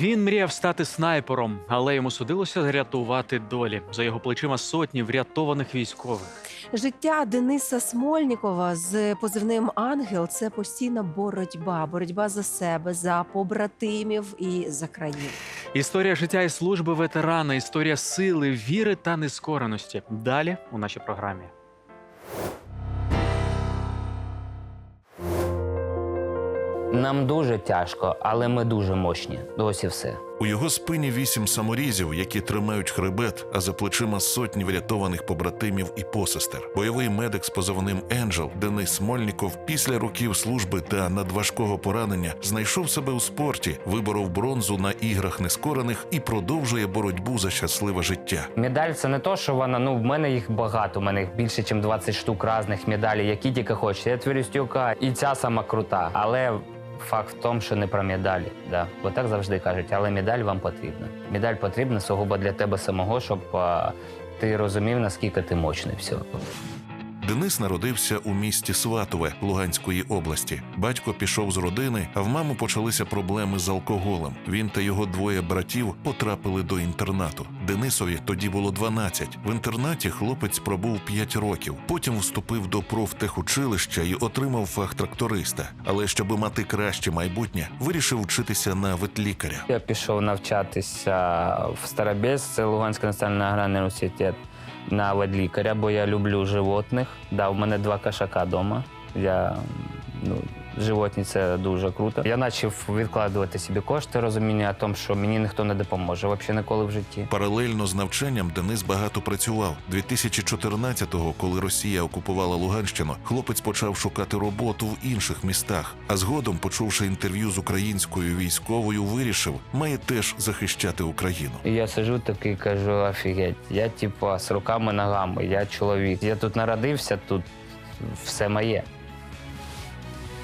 Він мріяв стати снайпером, але йому судилося рятувати долі. За його плечима сотні врятованих військових. Життя Дениса Смольнікова з позивним Ангел це постійна боротьба, боротьба за себе, за побратимів і за країну. Історія життя і служби ветерана, історія сили, віри та нескореності. Далі у нашій програмі. Нам дуже тяжко, але ми дуже мощні. Ось і все. У його спині вісім саморізів, які тримають хребет, а за плечима сотні врятованих побратимів і посестер. Бойовий медик з позивним Енджел Денис Смольніков після років служби та надважкого поранення знайшов себе у спорті, виборов бронзу на іграх нескорених і продовжує боротьбу за щасливе життя. Медаль це не то, що вона. Ну, в мене їх багато. У мене їх більше, ніж 20 штук різних медалей, які тільки хочеш. Я Тверістюка, і ця сама крута. Але факт в тому, що не про медалі. Да. Бо так завжди кажуть, але медаль вам потрібна. Медаль потрібна сугубо для тебе самого, щоб а, ти розумів, наскільки ти мощний. Все. Денис народився у місті Сватове Луганської області. Батько пішов з родини, а в маму почалися проблеми з алкоголем. Він та його двоє братів потрапили до інтернату. Денисові тоді було 12. В інтернаті хлопець пробув 5 років. Потім вступив до профтехучилища і отримав фах тракториста. Але щоб мати краще майбутнє, вирішив вчитися на ветлікаря. Я пішов навчатися в Старобєз, це Луганський національний аграрний університет на ведлікаря, бо я люблю животних. Да, у мене два кошака вдома. Я, ну, животні це дуже круто. Я почав відкладувати собі кошти, розуміння о тому, що мені ніхто не допоможе взагалі ніколи в житті. Паралельно з навчанням Денис багато працював. 2014-го, коли Росія окупувала Луганщину, хлопець почав шукати роботу в інших містах. А згодом, почувши інтерв'ю з українською військовою, вирішив, має теж захищати Україну. І я сижу такий, кажу, офігеть, я типа з руками ногами, я чоловік. Я тут народився, тут все моє.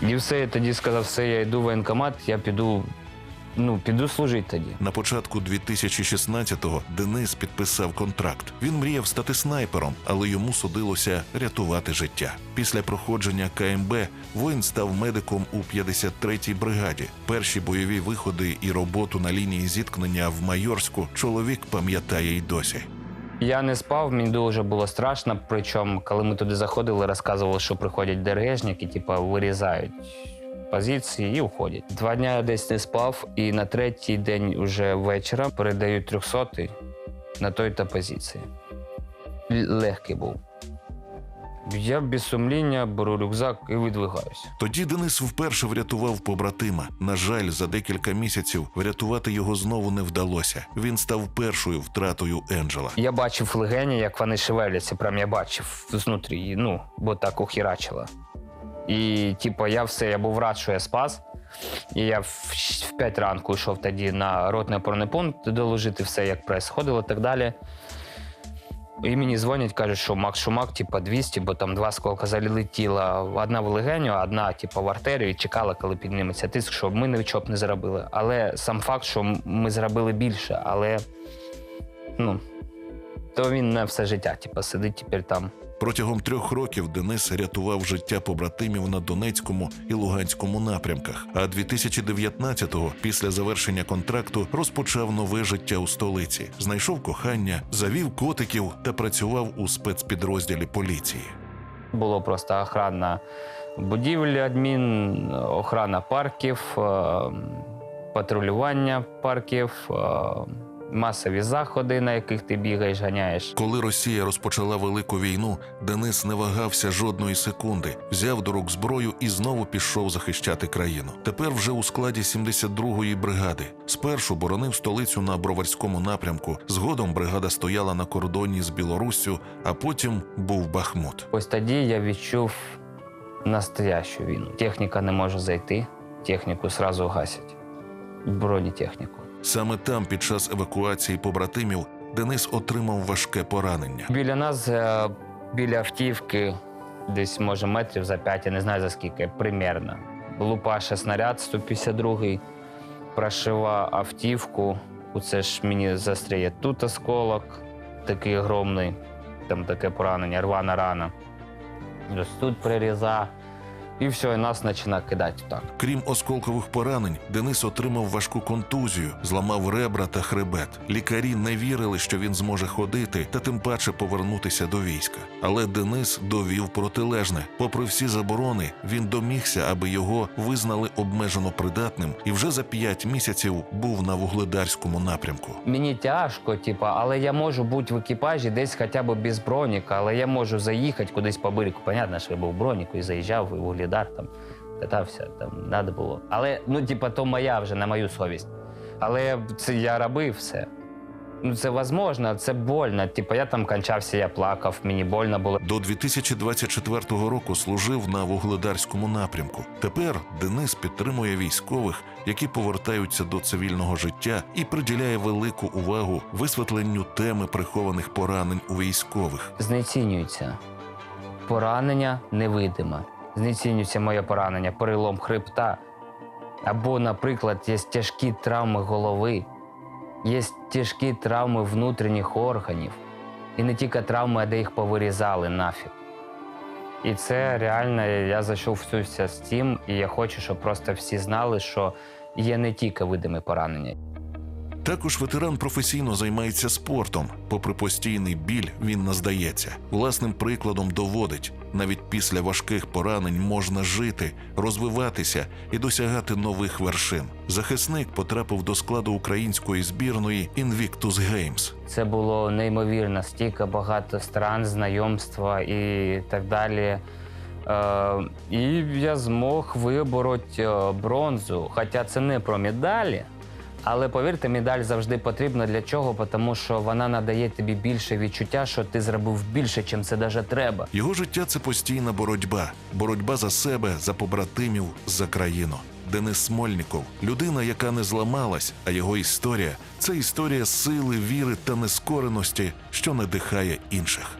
І все, я тоді сказав, все, я йду в воєнкомат, я піду, ну, піду служити тоді. На початку 2016-го Денис підписав контракт. Він мріяв стати снайпером, але йому судилося рятувати життя. Після проходження КМБ воїн став медиком у 53-й бригаді. Перші бойові виходи і роботу на лінії зіткнення в Майорську чоловік пам'ятає й досі. Я не спав, мені дуже було страшно. Причому, коли ми туди заходили, розказували, що приходять ДРГшники, типу, вирізають позиції і уходять. Два дні я десь не спав, і на третій день вже вечора передають трьохсотий на той-то позиції. Легкий був. Я без сумління беру рюкзак і видвигаюся. Тоді Денис вперше врятував побратима. На жаль, за декілька місяців врятувати його знову не вдалося. Він став першою втратою Енджела. Я бачив легені, як вони шевеляться. Прям я бачив знутрі, ну, бо так ухірачило. І, типу, я все, я був рад, що я спас. І я в, в 5 ранку йшов тоді на ротний опорний пункт доложити все, як происходило і так далі. І мені дзвонять, кажуть, що Макс Шумак, типа 200, бо там два сколка залетіла одна в легеню, одна, типу, в артерію, і чекала, коли підніметься тиск, щоб ми нічого б не зробили. Але сам факт, що ми зробили більше, але ну, то він на все життя, типу, сидить тепер там. Протягом трьох років Денис рятував життя побратимів на Донецькому і Луганському напрямках. А 2019-го, після завершення контракту, розпочав нове життя у столиці. Знайшов кохання, завів котиків та працював у спецпідрозділі поліції. Було просто охрана будівлі, адмін, охрана парків, е, патрулювання парків, е, масові заходи, на яких ти бігаєш, ганяєш. Коли Росія розпочала велику війну, Денис не вагався жодної секунди, взяв до рук зброю і знову пішов захищати країну. Тепер вже у складі 72-ї бригади. Спершу боронив столицю на Броварському напрямку. Згодом бригада стояла на кордоні з Білоруссю, а потім був Бахмут. Ось тоді я відчув настоящу війну. Техніка не може зайти, техніку зразу гасять. Бронетехніку. Саме там, під час евакуації побратимів, Денис отримав важке поранення. Біля нас, е, біля автівки, десь може метрів за п'ять, я не знаю за скільки, примерно. Лупаше снаряд 152-й, прошива автівку. Оце ж мені застряє тут осколок, такий огромний, там таке поранення, рвана рана. Ось тут приріза, І все, і нас починає кидати так. Крім осколкових поранень, Денис отримав важку контузію, зламав ребра та хребет. Лікарі не вірили, що він зможе ходити та тим паче повернутися до війська. Але Денис довів протилежне. Попри всі заборони, він домігся, аби його визнали обмежено придатним, і вже за п'ять місяців був на вугледарському напрямку. Мені тяжко, типа, але я можу бути в екіпажі десь хоча б без броніка, але я можу заїхати кудись по берегу. Понятно, що я був в броніку і заїжджав і в Углідар там катався, там треба було. Але ну, типа, то моя вже на мою совість. Але це я робив все. Ну, це возможно, це больно. Типа, я там кончався, я плакав, мені больно було. До 2024 року служив на вугледарському напрямку. Тепер Денис підтримує військових, які повертаються до цивільного життя, і приділяє велику увагу висвітленню теми прихованих поранень у військових. знецінюється. Поранення невидиме. Знецінюється моє поранення, перелом хребта. Або, наприклад, є тяжкі травми голови, є тяжкі травми внутрішніх органів. І не тільки травми, а де їх повирізали нафіг. І це реально я зайшовся з цим, і я хочу, щоб просто всі знали, що є не тільки видимі поранення. Також ветеран професійно займається спортом. Попри постійний біль, він не здається. Власним прикладом доводить, навіть після важких поранень можна жити, розвиватися і досягати нових вершин. Захисник потрапив до складу української збірної Invictus Games. Це було неймовірно, стільки багато стран, знайомства і так далі. Е, і я змог вибороти е, бронзу. Хоча це не про медалі. Але повірте, медаль завжди потрібна для чого? Тому що вона надає тобі більше відчуття, що ти зробив більше, чим це даже треба. Його життя це постійна боротьба, боротьба за себе, за побратимів, за країну. Денис Смольніков людина, яка не зламалась, а його історія це історія сили, віри та нескореності, що надихає інших.